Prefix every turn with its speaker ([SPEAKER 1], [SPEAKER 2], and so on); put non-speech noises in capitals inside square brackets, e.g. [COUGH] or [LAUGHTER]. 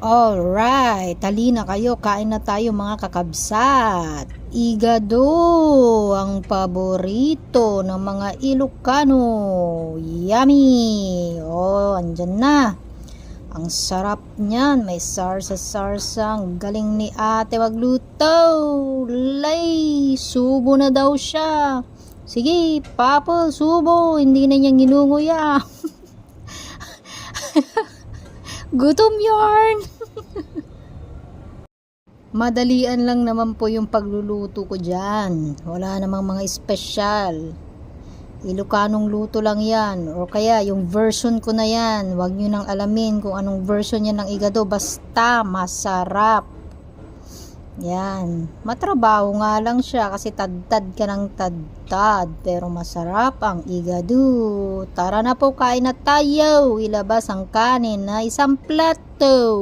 [SPEAKER 1] Alright, halina kayo, kain na tayo mga kakabsat. Igado, ang paborito ng mga Ilocano. Yummy! Oh, andyan na. Ang sarap niyan, may sarsa-sarsang galing ni ate magluto. Lay, subo na daw siya. Sige, Papa, subo. Hindi na niya ginunguya. [LAUGHS] Gutom yarn! [LAUGHS] Madalian lang naman po yung pagluluto ko dyan. Wala namang mga espesyal. Ilocanong luto lang yan. O kaya yung version ko na yan. Huwag nyo nang alamin kung anong version yan ng igado. Basta masarap. Yan. Matrabaho nga lang siya kasi tad-tad ka ng tad-tad. Pero masarap ang igado. Tara na po kain na tayo. Ilabas ang kanin na isang plato.